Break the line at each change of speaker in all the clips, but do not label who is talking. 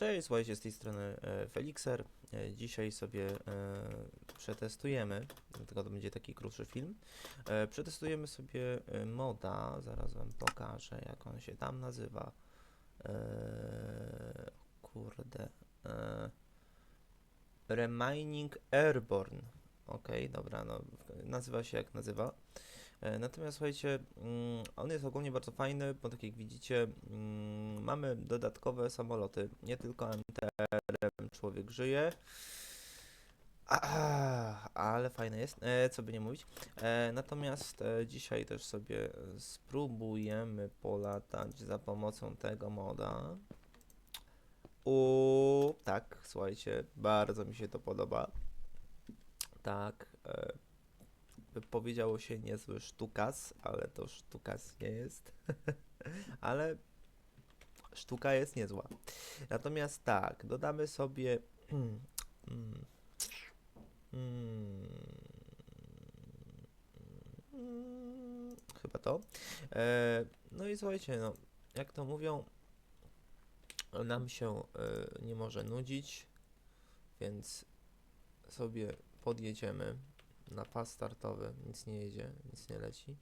Cześć, słuchajcie, z tej strony e, Felixer. E, Dzisiaj sobie e, przetestujemy, dlatego to będzie taki krótszy film. Przetestujemy sobie moda, zaraz wam pokażę jak on się tam nazywa. Kurde. Remaining Airborne. Okej, dobra, no nazywa się jak nazywa. E, Natomiast słuchajcie, mm, on jest ogólnie bardzo fajny, bo tak jak widzicie, mm, mamy dodatkowe samoloty, nie tylko MTR-em człowiek żyje. Ale fajne jest, e, co by nie mówić. E, natomiast dzisiaj też sobie spróbujemy polatać za pomocą tego moda. U, tak, słuchajcie, bardzo mi się to podoba. Tak, powiedziało się niezły sztukas, ale to sztukas nie jest. ale sztuka jest niezła. Natomiast tak, dodamy sobie. chyba to. E, no i słuchajcie, no, jak to mówią, nam się e, nie może nudzić, więc sobie podjedziemy na pas startowy. Nic nie jedzie, nic nie leci.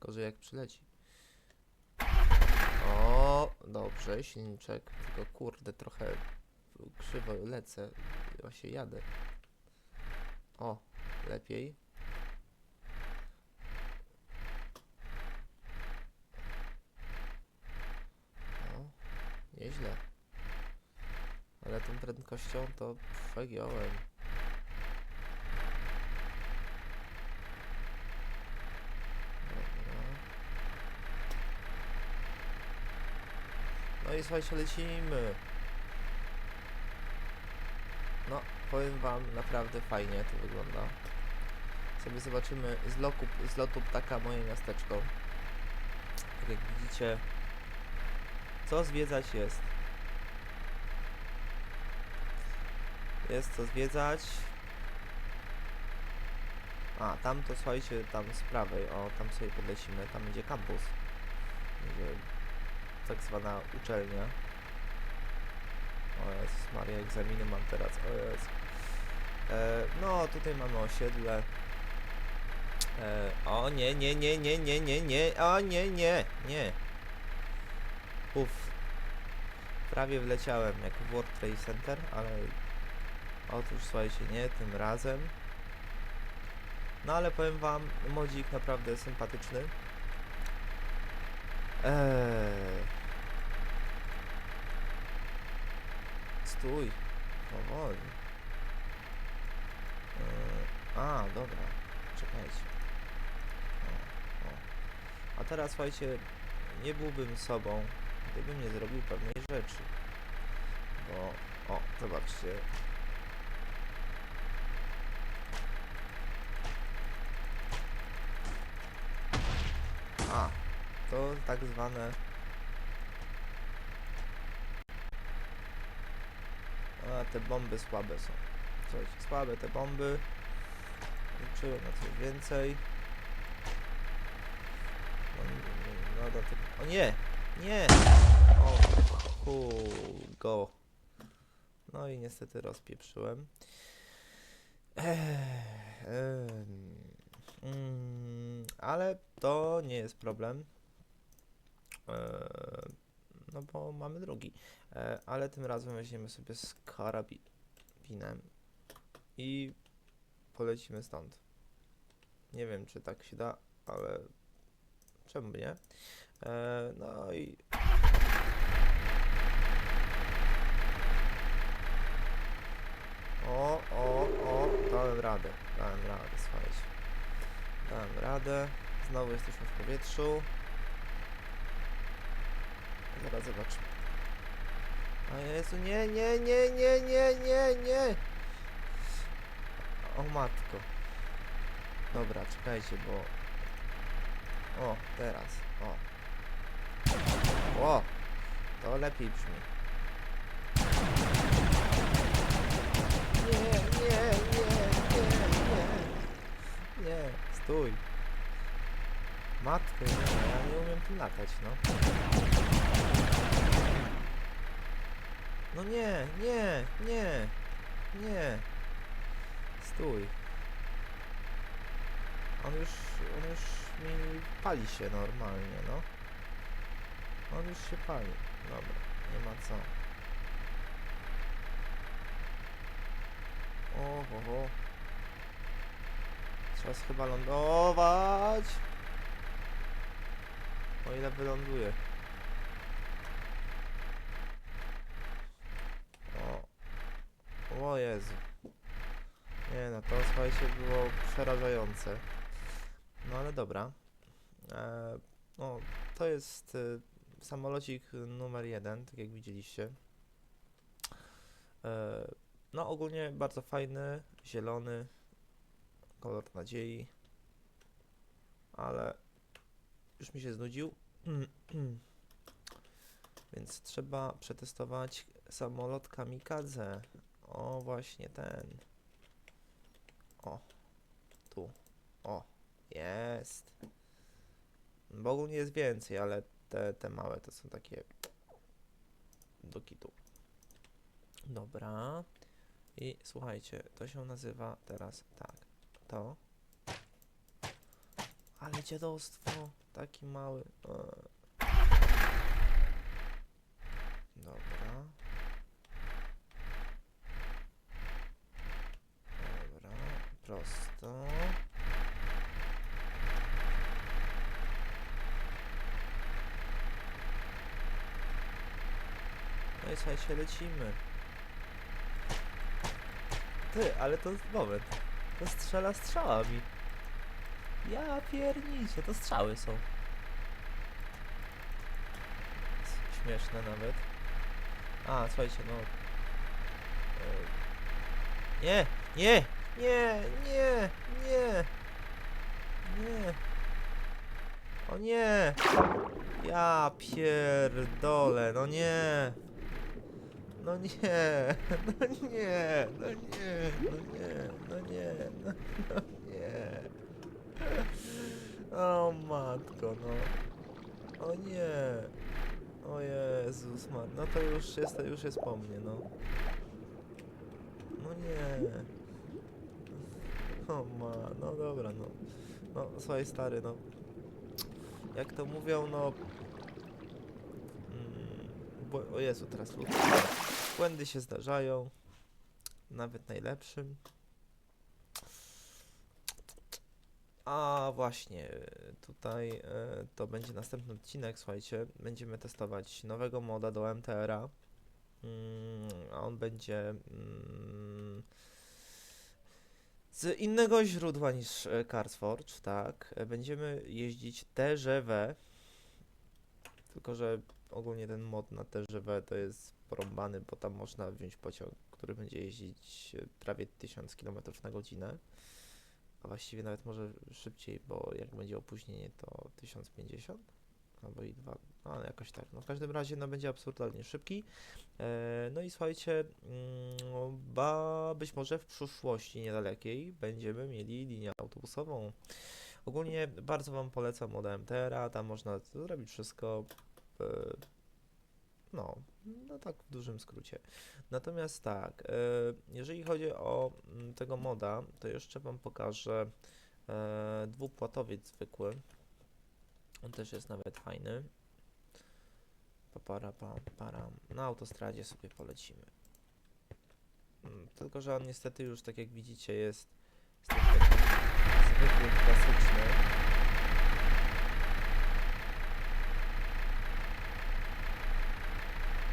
Gorzej jak przyleci. O, dobrze, silniczek. Tylko kurde, trochę krzywo lecę. Właśnie jadę. O, lepiej. O, nieźle. Ale tą prędkością to przegiąłem. Dobra. No i słuchajcie, lecimy. No, powiem wam, naprawdę fajnie to wygląda. Sobie zobaczymy z, loku, z lotu ptaka moje miasteczko. Tak jak widzicie, co zwiedzać jest. Jest co zwiedzać. A, tam to słuchajcie, tam z prawej, o, tam sobie podlecimy, tam będzie kampus. Tak zwana uczelnia. O Jezus Maria, egzaminy mam teraz, o Jezu. E, no, tutaj mamy osiedle. E, o nie, nie, nie, nie, nie, nie, nie, o nie, nie, nie. Uff. Prawie wleciałem jak w World Trade Center, ale otóż słuchajcie, nie, tym razem. No ale powiem wam, modzik naprawdę sympatyczny. Eee. Stój, powoli. Eee, a, dobra, czekajcie. O, o. A teraz słuchajcie, nie byłbym sobą, gdybym nie zrobił pewnej rzeczy. Bo, o, zobaczcie, A, to tak zwane. A, te bomby słabe są. Słabe te bomby. Liczyłem na coś więcej. No, no tego. O nie! Nie! O, go. No i niestety rozpieprzyłem. Ech, em, Mm, ale to nie jest problem. E, no bo mamy drugi. E, ale tym razem weźmiemy sobie z karabinem i polecimy stąd. Nie wiem, czy tak się da, ale czemu nie? E, no i o, o, o, dałem radę, dałem radę, słuchajcie. Dałem radę. Znowu jesteśmy w powietrzu. Zaraz zobaczymy. O Jezu, nie, nie, nie, nie, nie, nie, nie. O matko. Dobra, czekajcie, bo... O, teraz, o. O, to lepiej brzmi. Nie, nie, nie, nie, nie. Nie, stój. Matko, ja, nie umiem tym latać, no. No nie, nie, nie, nie. Stój. On już, on już mi pali się normalnie, no. On już się pali. Dobra, nie ma co. O, ho. Trzeba chyba lądować. O ile wyląduje. O Jezu. Nie no, to słuchajcie było przerażające. No ale dobra. E, no, to jest e, samolocik numer jeden, tak jak widzieliście. E, no ogólnie bardzo fajny, zielony, kolor nadziei. Ale już mi się znudził. Więc trzeba przetestować samolot kamikadze. O, właśnie ten. O, tu. O, jest. Bo ogólnie jest więcej, ale te, te małe to są takie do kitu. Dobra. I słuchajcie, to się nazywa teraz tak. To. Ale dziadostwo. Taki mały. e. Dobra. Dobra. Prosto. No i słuchajcie, lecimy. Ty, ale to moment. To strzela strzałami. Ja pierniczę, to strzały są. Śmieszne nawet. A, słuchajcie, no. E, Nie, nie, nie, nie, nie. Nie. O nie. Ja pierdolę, no nie. No nie, no nie, no nie, no nie, no nie, no, no nie. O matko, no. O nie. O Jezus, mat. No to już jest, to już jest po mnie, no. No nie. O ma, no dobra, no. No, słuchaj stary, no. Jak to mówią, no... Mm, bł- o Jezu, teraz lud. Błędy się zdarzają. Nawet najlepszym. A właśnie, tutaj e, to będzie następny odcinek, słuchajcie. Będziemy testować nowego moda do MTR-a. Mm, a on będzie mm, z innego źródła niż e, CarsForge, tak. E, Będziemy jeździć TGV. Tylko, że ogólnie ten mod na TGV to jest porąbany, bo tam można wziąć pociąg, który będzie jeździć e, prawie 1000 km na godzinę. A właściwie nawet może szybciej, bo jak będzie opóźnienie to 1050 albo i dwa, no jakoś tak. No w każdym razie no będzie absurdalnie szybki. E, no i słuchajcie, mm, ba być może w przyszłości niedalekiej będziemy mieli linię autobusową. Ogólnie bardzo Wam polecam moda MTR-a, tam można zrobić wszystko. E, no, no tak w dużym skrócie. Natomiast tak, e, jeżeli chodzi o mm, tego moda, to jeszcze Wam pokażę e, dwupłatowiec zwykły. On też jest nawet fajny. Papara, pam, param. Na autostradzie sobie polecimy. Mm, Tylko, że on niestety już, tak jak widzicie, jest, zwykły, klasyczny.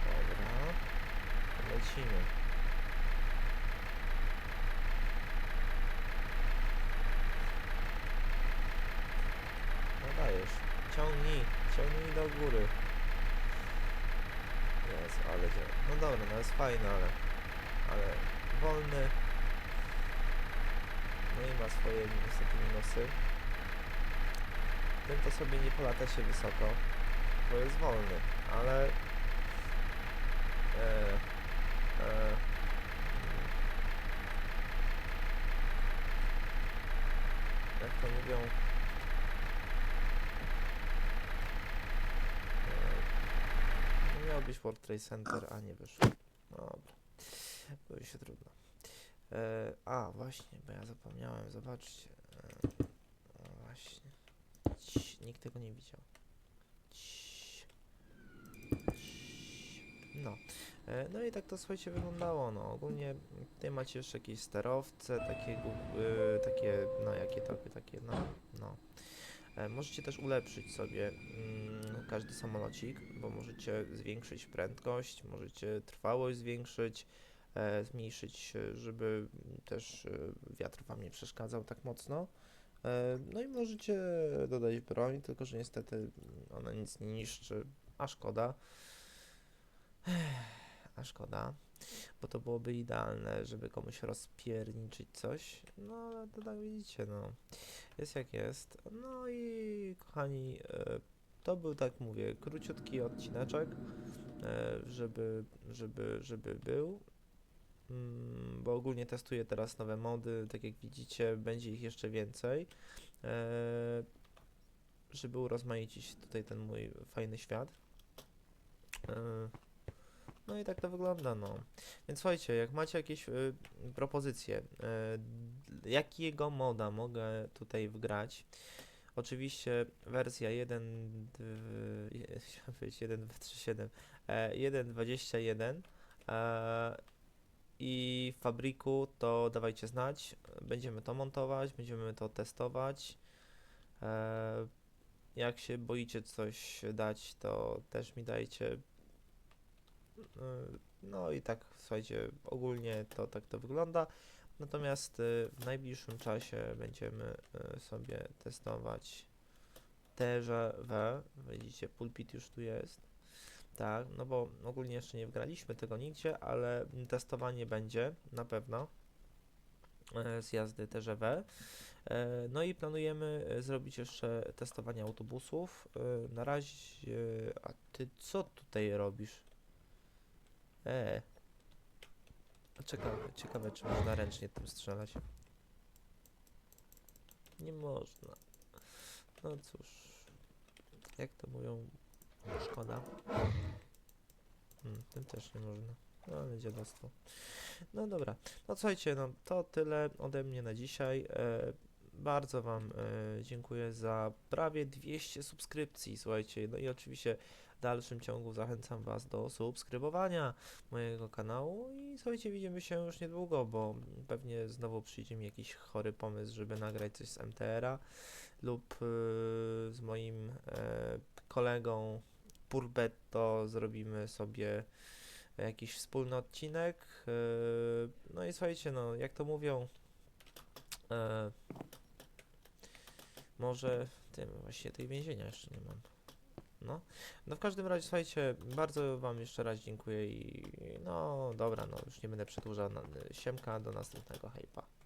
Dobra. Lecimy. No dajesz. Ciągnij, ciągnij do góry. Jest, ale działa. No dobra, no jest fajny, ale, ale wolny. No i ma swoje niestety minusy. Tym to sobie nie polata się wysoko, bo jest wolny, ale e, e, jak to mówią e, no miał być World Trade Center, a nie wyszło. się trudno. E, a, właśnie, bo ja zapomniałem, zobaczcie. E, o, właśnie. Cii, nikt tego nie widział. No. E, no i tak to słuchajcie wyglądało. No ogólnie tutaj macie jeszcze jakieś sterowce, takie, y, takie, no jakie to, takie, no, no. E, Możecie też ulepszyć sobie mm, każdy samolocik, bo możecie zwiększyć prędkość, możecie trwałość zwiększyć, e, zmniejszyć, e, żeby też wiatr wam nie przeszkadzał tak mocno. No i możecie dodać broń, tylko że niestety mm, ona nic nie niszczy, a szkoda. A szkoda, bo to byłoby idealne, żeby komuś rozpierniczyć coś. No ale to tak widzicie, no. Jest jak jest. No i kochani, e, to był tak mówię, króciutki odcineczek, e, żeby, żeby, żeby był. Mm, Bo ogólnie testuję teraz nowe mody, tak jak widzicie, będzie ich jeszcze więcej. e, Żeby urozmaicić tutaj ten mój fajny świat. No i tak to wygląda, no. Więc słuchajcie, jak macie jakieś y, propozycje, y, jakiego moda mogę tutaj wgrać, oczywiście wersja 1, dw- je- chciałem powiedzieć 1.237, e, 1.21 e, i w fabryku to dawajcie znać, będziemy to montować, będziemy to testować. E, jak się boicie coś dać, to też mi dajcie. Y, No i tak, słuchajcie, ogólnie to tak to wygląda. Natomiast y, w najbliższym czasie będziemy y, sobie testować TGV. Widzicie, pulpit już tu jest. Tak, no bo ogólnie jeszcze nie wgraliśmy tego nigdzie, ale testowanie będzie na pewno e, z jazdy TGV. E, No i planujemy e, zrobić jeszcze testowanie autobusów. E, Na razie, a ty co tutaj robisz? E. Ciekawe, ciekawe, czy można ręcznie tym strzelać. Nie można. No cóż. Jak to mówią, szkoda. Hmm, tym też nie można. No ale dziadostwo. No dobra. No słuchajcie, no to tyle ode mnie na dzisiaj. E, bardzo Wam e, dziękuję za prawie 200 subskrypcji. Słuchajcie, no i oczywiście w dalszym ciągu zachęcam Was do subskrybowania mojego kanału i słuchajcie, widzimy się już niedługo, bo pewnie znowu przyjdzie mi jakiś chory pomysł, żeby nagrać coś z MTR-a lub y, z moim e, kolegą Purbetto zrobimy sobie jakiś wspólny odcinek. e, No i słuchajcie, no jak to mówią, e, może tym właśnie tej więzienia jeszcze nie mam. No, no w każdym razie słuchajcie, bardzo wam jeszcze raz dziękuję i no dobra, no już nie będę przedłużał. Siemka, do następnego hejpa.